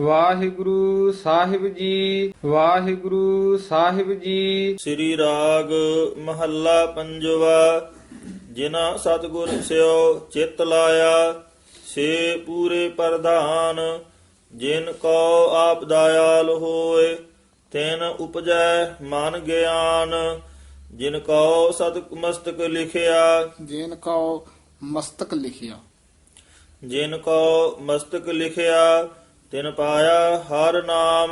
ਵਾਹਿਗੁਰੂ ਸਾਹਿਬ ਜੀ ਵਾਹਿਗੁਰੂ ਸਾਹਿਬ ਜੀ। ਸ੍ਰੀ ਰਾਗ ਮਹੱਲਾ ਪੰਜਵਾ ਜਿਨਾ ਸਤਿਗੁਰ ਸਿਓ ਚਿਤ ਲਾਇਆ ਸੇ ਪੂਰੇ ਪ੍ਰਧਾਨ ਜਿਨ ਕੋ ਆਪ ਦਇਆਲ ਹੋਏ ਤਿਨ ਉਪਜੈ ਮਨ ਗਿਆਨ ਜਿਨ ਕੋ ਸਤ ਮਸਤਕ ਲਿਖਿਆ। ਜੇਨ ਕਉ ਮਸਤਕ ਲਿਖਿਆ। ਜਿਨ ਕੋ ਮਸਤਕ ਲਿਖਿਆ ਤਿਨ ਪਾਇਆ ਹਰ ਨਾਮ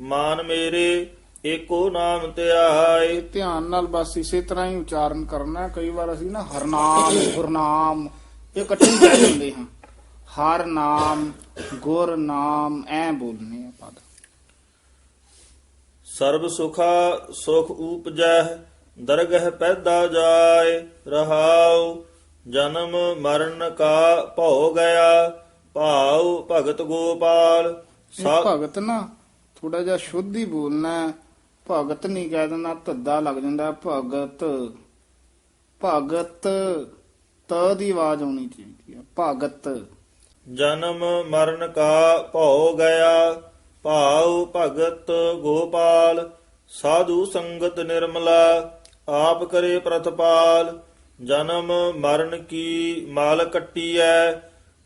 ਮਾਨ ਮੇਰੇ ਏਕੋ ਨਾਮ ਧਿਆਏ ਧਿਆਨ ਨਾਲ ਬਸ ਇਸੇ ਤਰ੍ਹਾਂ ਹੀ ਉਚਾਰਨ ਕਰਨਾ। ਹੈ। ਕਈ ਵਾਰ ਅਸੀਂ ਨਾ ਹਰਨਾਮ ਗੁਰਨਾਮ ਇਹ ਇਕੱਠੇ ਕਹਿ ਦਿੰਦੇ ਹਾਂ। ਹਰ ਨਾਮ ਗੁਰ ਨਾਮ ਐ ਬੋਲਨੇ ਆ ਪਦ। ਸਰਬ ਸੁਖਾ ਸੁਖ ਊਪਜੈ ਦਰਗਹ ਪੈਦਾ ਜਾਏ ਰਹਾਉ ਜਨਮ ਮਰਨ ਕਾ ਭਉ ਗਿਆ ਭਾਉ ਭਗਤ ਗੋਪਾਲ। ਇਹ ਸਾ- ਭਗਤ ਨਾ ਥੋੜਾ ਜਿਹਾ ਸ਼ੁੱਧ ਹੀ ਬੋਲਣਾ ਹੈ। ਭਗਤ ਨਹੀਂ ਕਹਿ ਦੇਣਾ ਧੱਦਾ ਲੱਗ ਜਾਂਦਾ ਭਗਤ ਭਗਤ ਤ ਦੀ ਆਵਾਜ਼ ਆਉਣੀ ਚਾਹੀਦੀ ਹੈ। ਭਗਤ। ਜਨਮ ਮਰਨ ਕਾ ਭਉ ਗਿਆ ਭਾਉ ਭਗਤ ਗੋਪਾਲ। ਸਾਧੂ ਸੰਗਤ ਨਿਰਮਲਾ ਆਪ ਕਰੇ ਪ੍ਰਤਪਾਲ। ਜਨਮ ਮਰਨ ਕੀ ਮਾਲ ਕੱਟੀਐ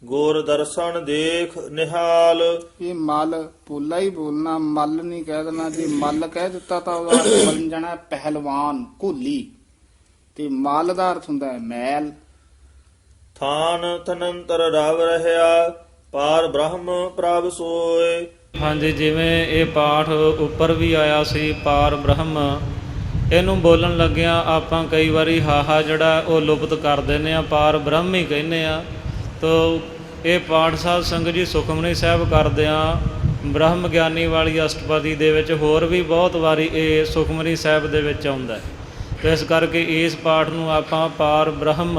ਗੋਰ ਦਰਸ਼ਨ ਦੇਖ ਨਿਹਾਲ। ਇਹ ਮਲ ਪੋਲਾ ਹੀ ਬੋਲਣਾ ਮਲ ਨਹੀਂ ਕਹਿ ਦੇਣਾ ਜੇ ਮਲ ਕਹਿ ਦਿੱਤਾ ਤਾਂ ਉਹਦਾ ਅਰਥ ਬਣ ਜਾਣਾ ਪਹਿਲਵਾਨ ਕੋਲੀ ਤੇ ਮਲ ਦਾ ਅਰਥ ਹੁੰਦਾ ਹੈ ਮੈਲ। ਥਾਨ ਤਨੰਤਰ ਰਵ ਰਹਾ ਪਾਰ ਬ੍ਰਹਮ ਪ੍ਰਭ ਸੋਏ। ਹਾਂਜੀ ਜਿਵੇਂ ਇਹ ਪਾਠ ਉੱਪਰ ਵੀ ਆਇਆ ਸੀ ਪਾਰ ਬ੍ਰਹਮ। ਇਹਨੂੰ ਬੋਲਣ ਲੱਗਿਆ ਆਪਾਂ ਕਈ ਵਾਰੀ ਹਾਹਾ ਜਿਹੜਾ ਉਹ ਲੁਪਤ ਕਰ ਦਿੰਦੇ ਆ ਪਾਰ ਬ੍ਰਹਮ ਹੀ ਕਹਿੰਦੇ ਆ ਤੋ ਇਹ ਪਾਠ ਸਾਹਿਬ ਸੰਗਤ ਜੀ ਸੁਖਮਨੀ ਸਾਹਿਬ ਕਰਦੇ ਆ। ਬ੍ਰਹਮ ਗਿਆਨੀ ਵਾਲੀ ਅਸ਼ਟਪਦੀ ਦੇ ਵਿੱਚ ਹੋਰ ਵੀ ਬਹੁਤ ਵਾਰੀ ਇਹ ਸੁਖਮਨੀ ਸਾਹਿਬ ਦੇ ਵਿੱਚ ਆਉਂਦਾ ਹੈ। ਤੇ ਇਸ ਕਰਕੇ ਇਸ ਪਾਠ ਨੂੰ ਆਪਾਂ ਪਾਰ ਬ੍ਰਹਮ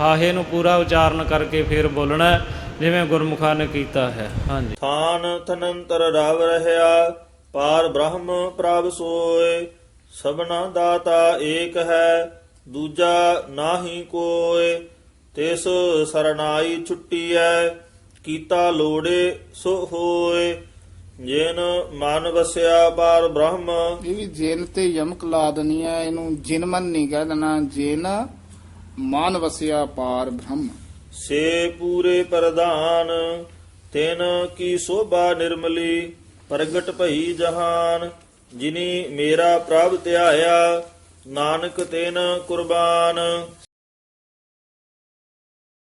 ਹਾਹੇ ਨੂੰ ਪੂਰਾ ਉਚਾਰਨ ਕਰਕੇ ਫਿਰ ਬੋਲਣਾ ਜਿਵੇਂ ਗੁਰਮੁਖਾਂ ਨੇ ਕੀਤਾ ਹੈ। ਹਾਂਜੀ। ਥਾਨ ਤਨੰਤਰ ਰਵ ਰਹਾ ਪਾਰ ਬ੍ਰਹਮ ਪ੍ਰਭ ਸੋਏ, ਸਭਨਾ ਦਾਤਾ ਏਕ ਹੈ, ਦੂਜਾ ਨਾਹੀ ਕੋਏ। ਤਿਸ ਸਰਨਾਈ ਛੁੱਟੀਐ ਕੀਤਾ ਲੋੜੇ ਸੋ ਹੋਏ। ਜਿਨ ਮਨ ਵਸਿਆ ਪਾਰ ਬ੍ਰਹਮ। ਇਹ ਵੀ ਜਿਨ ਤੇ ਯਮਕ ਲਾ ਦੇਣੀ ਹੈ ਇਹਨੂੰ ਜਿਨਮਨ ਨਹੀਂ ਕਹਿ ਦੇਣਾ ਜਿਨ ਮਨ ਵਸਿਆ ਪਾਰ ਬ੍ਰਹਮ। ਸੇ ਪੂਰੇ ਪ੍ਰਧਾਨ ਤਿਨ ਕੀ ਸੋਭਾ ਨਿਰਮਲੀ ਪ੍ਰਗਟ ਭਈ ਜਹਾਨ। ਜਿਨੀ ਮੇਰਾ ਪ੍ਰਭ ਧਿਆਇਆ ਨਾਨਕ ਤਿਨ ਕੁਰਬਾਨ।